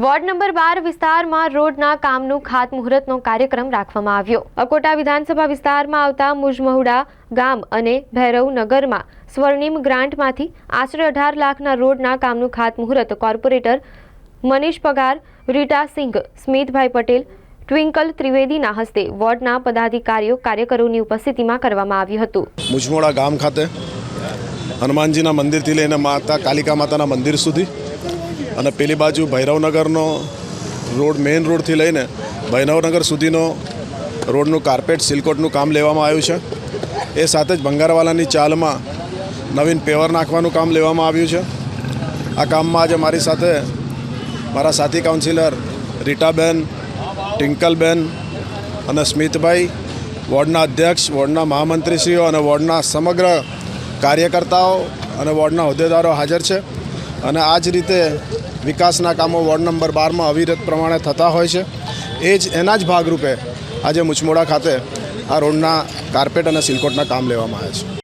Ward number બાર વિસ્તારમાં રોડના કામનું ખાતમુહૂર્તનો કાર્યક્રમ રાખવામાં આવ્યો. અકોટા વિધાનસભા વિસ્તારમાં આવતા મુજમહુડા ગામ અને ભૈરવનગરમાં સ્વર્ણિમ ગ્રાન્ટમાંથી આશરે અઢાર લાખના રોડના કામનું ખાતમુહૂર્ત કોર્પોરેટર મનીષ પગાર, રીટા સિંઘ, સ્મિતભાઈ પટેલ, ટ્વિંકલ ત્રિવેદીના હસ્તે વોર્ડના પદાધિકારીઓ કાર્યકરોની ઉપસ્થિતિમાં કરવામાં આવ્યું હતું. મુજમોડા ગામ ખાતે હનુમાનજીના મંદિરથી લઈને માતા કાલિકા માતાના મંદિર સુધી અને પેલી બાજુ ભૈરવનગરનો રોડ મેઇન રોડથી લઈને ભૈરવનગર સુધીનો રોડનું કાર્પેટ સિલકોટનું કામ લેવામાં આવ્યું છે. એ સાથે જ બંગારવાલાની ચાલમાં નવીન પેવર નાખવાનું કામ લેવામાં આવ્યું છે. આ કામમાં આજે મારી સાથે મારા સાથી કાઉન્સિલર રીટાબેન, ટિંકલબેન અને સ્મિતભાઈ, વોર્ડના અધ્યક્ષ, વોર્ડના મહામંત્રીશ્રીઓ અને વોર્ડના સમગ્ર કાર્યકર્તાઓ અને વોર્ડના હોદ્દેદારો હાજર છે. અને આ જ રીતે વિકાસના કામો વોર્ડ નંબર બારમાં અવિરત પ્રમાણે થતા હોય છે. એ જ એના જ ભાગરૂપે આજે મુચમોડા ખાતે આ રોડના કાર્પેટ અને સિલકોટના કામ લેવામાં આવ્યા છે.